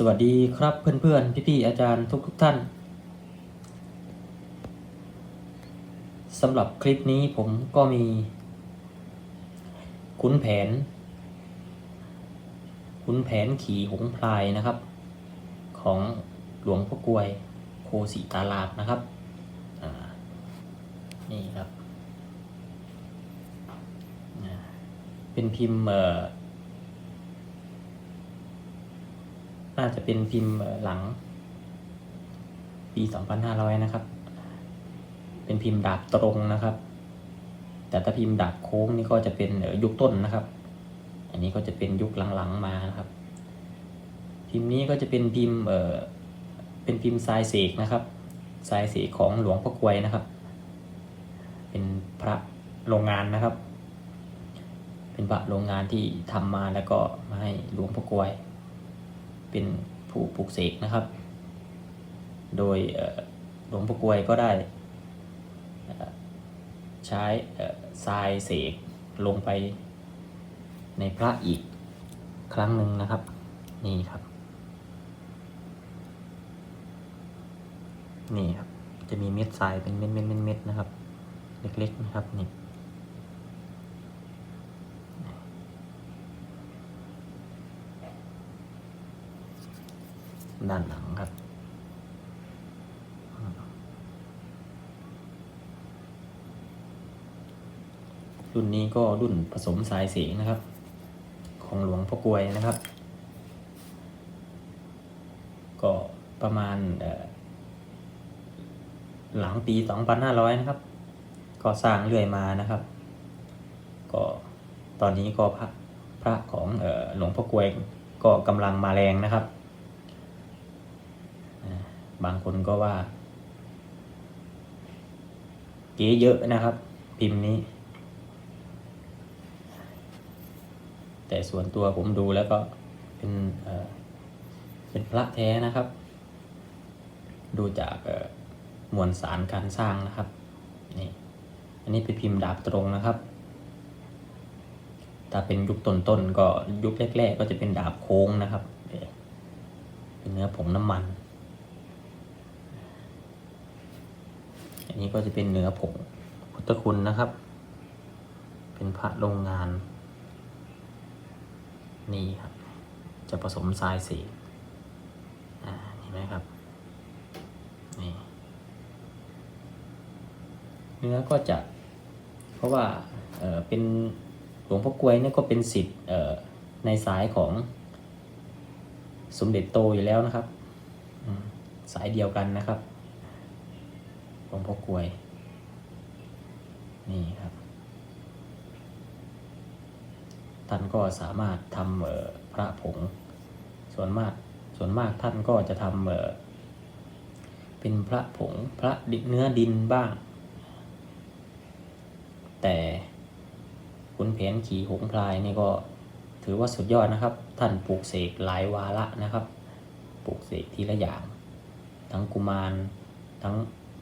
สวัสดีครับเพื่อนๆ พี่ๆ อาจารย์ทุกๆท่านสำหรับคลิปนี้ผมก็มีขุนแผนขุนแผนขี่หงพลายนะครับ ของหลวงพ่อกลวยโคสิตาลาบนะครับนี่ครับเป็นพิมพ์เอ่อ น่าจะเป็นพิมพ์หลัง ปี2500นะครับ เป็นพิมพ์ดาบตรงนะครับ แต่ถ้าพิมพ์ดาบโค้งนี่ก็จะเป็นยุคต้นนะครับ อันนี้ก็จะเป็นยุคหลังๆมานะครับ พิมพ์นี้ก็จะเป็นพิมพ์เอ่อเป็นพิมพ์ทรายเสกนะครับทรายเสกของหลวงพ่อกลวยนะครับ เป็นพระโรงงานนะครับ เป็นพระโรงงานที่ทำมาแล้วก็มาให้หลวงพ่อกลวย เป็นผู้ปลูกเสกนะครับ โดยหลวงพ่กวยก็ได้ใช้ทรายเสกลงไปในพระอีกครั้งหนึ่งนะครับ นี่ครับ นี่ครับ จะมีเม็ดทรายเป็นเม็ดเม็ดเม็ดเม็ดนะครับ เล็กๆนะครับนี่ ด้านหลังครับ รุ่นนี้ก็รุ่นผสมสายสีนะครับ ของหลวงพ่อกลวยนะครับ ก็ประมาณหลังปี 2500 นะครับ ก็สร้างเรื่อยมานะครับ ก็ตอนนี้ก็พระพระของออหลวงพ่อกลวยก็กำลังมาแรงนะครับ บางคนก็ว่า เก๋เยอะนะครับ พิมพ์นี้ แต่ส่วนตัวผมดูแล้วก็เป็นเเป็นพระแท้นะครับ ดูจากมวลสารการสร้างนะครับนี่อันนี้เป็นพิมพ์ดาบตรงนะครับ ถ้าเป็นยุคต้นๆก็ยุคแรก ๆ ก็จะเป็นดาบโค้งนะครับเป็นเนื้อผงน้ำมัน อั นี้ก็จะเป็นเนื้อผงพุทธคุณนะครับ เป็นพระโรงงาน นี่ครับ จะผสมทรายสีอ่าเห็นไหมครับ นี่ เนื้อก็จะ เพราะว่าเออเป็นหลวงพ่อกลวยเนี่ยก็เป็นสิทธิ์ในสายของสมเด็จโตอยู่แล้วนะครับ สายเดียวกันนะครับ หลวงพ่อกลวย นี่ครับ ท่านก็สามารถทำเอ่อพระผง ส่วนมากส่วนมากท่านก็จะทำเอ่อเป็นพระผงพระดเนื้อดินบ้าง แต่ขุนแผนขี่หงพลายนี่ก็ถือว่าสุดยอดนะครับ ท่านปลูกเสกหลายวาระนะครับ ปลูกเสกทีละอย่าง ทั้งกุมารทั้ง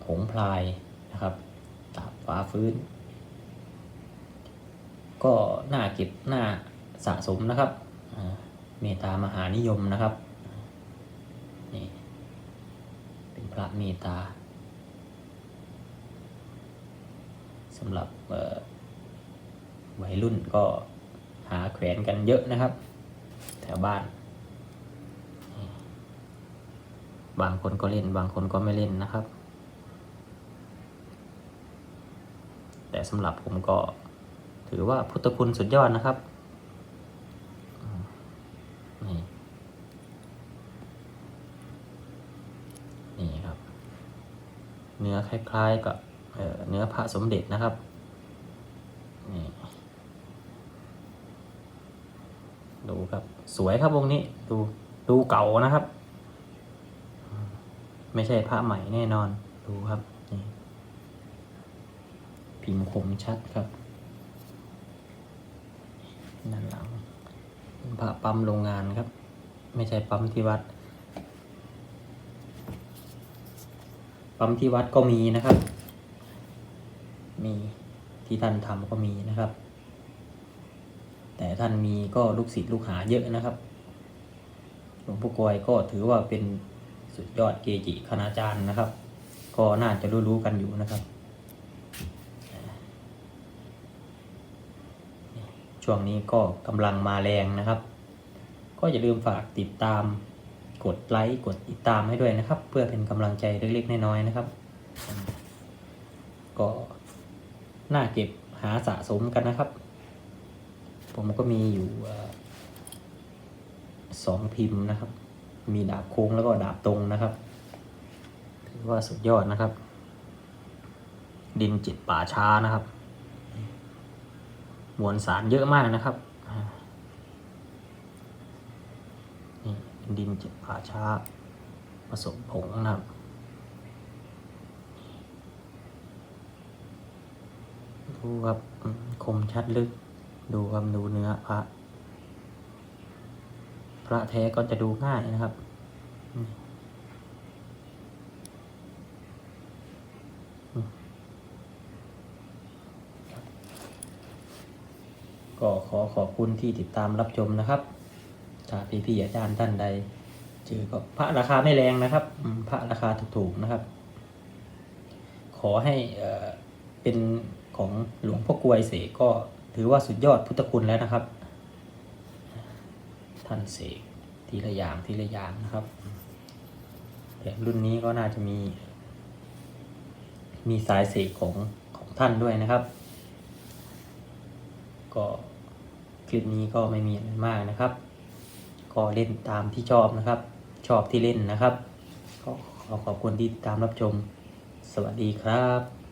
หงพลายนะครับตาบฟ้าฟื้น ก็หน่าเก็บหน่าสะสมนะครับเมตตามหานิยมนะครับนี่เป็นพระเมตตาสำหรับวัยรุ่นก็หาแขวนกันเยอะนะครับ แถวบ้าน บางคนก็เล่นบางคนก็ไม่เล่นนะครับ แต่สำหรับผมก็ถือว่าพุทธคุณสุดยอดนะครับนี่นี่ครับ เนื้อคล้าย ๆ กับเเนื้อพระสมเด็จนะครับนี่ดูครับ สวยครับวงนี้ดูดูเก่านะครับ ไม่ใช่พระใหม่แน่นอนดูครับนี่ พิมพ์คมชัดครับด้านหลังพระปั๊มโรงงานครับ ไม่ใช่ปั๊มที่วัด ปั๊มที่วัดก็มีนะครับ มีที่ท่านทำก็มีนะครับ แต่ท่านมีก็ลูกศิษย์ลูกหาเยอะนะครับหลวงพ่อกลวยก็ถือว่าเป็นสุดยอดเกจิคณาจารย์นะครับ ก็น่าจะรู้ๆกันอยู่นะครับ ช่วงนี้ก็กำลังมาแรงนะครับ ก็อย่าลืมฝากติดตาม กดไลค์กดติดตามให้ด้วยนะครับ เพื่อเป็นกำลังใจเล็กๆน้อยๆนะครับ ก็น่าเก็บหาสะสมกันนะครับ ผมก็มีอยู่สองพิมพ์นะครับ มีดาบโค้งแล้วก็ดาบตรงนะครับ ถือว่าสุดยอดนะครับ ดินจิตป่าช้านะครับ มวลสารเยอะมากนะครับนี่ดินจิตป่าช้าผสมผงนะครับดูครับคมชัดลึก ดูครับดูเนื้อพระ พระแท้ก็จะดูง่ายนะครับอืมอืม ก็ขอขอบคุณที่ติดตามรับชมนะครับ ถ้าพี่ๆอาจารย์ท่านใด เจอก็พระราคาไม่แรงนะครับพระราคาถูกๆนะครับ ขอให้เอ่อเป็นของหลวงพ่อกวยเสกก็ถือว่าสุดยอดพุทธคุณแล้วนะครับ ท่านเสกทีละอย่างทีละอย่างนะครับแต่รุ่นนี้ก็น่าจะมี มีสายเสกของของท่านด้วยนะครับ ก็คลิปนี้ก็ไม่มีอะไรมากนะครับ ก็เล่นตามที่ชอบนะครับ ชอบที่เล่นนะครับ ก็ขอขอบคุณที่ติดตามรับชม สวัสดีครับ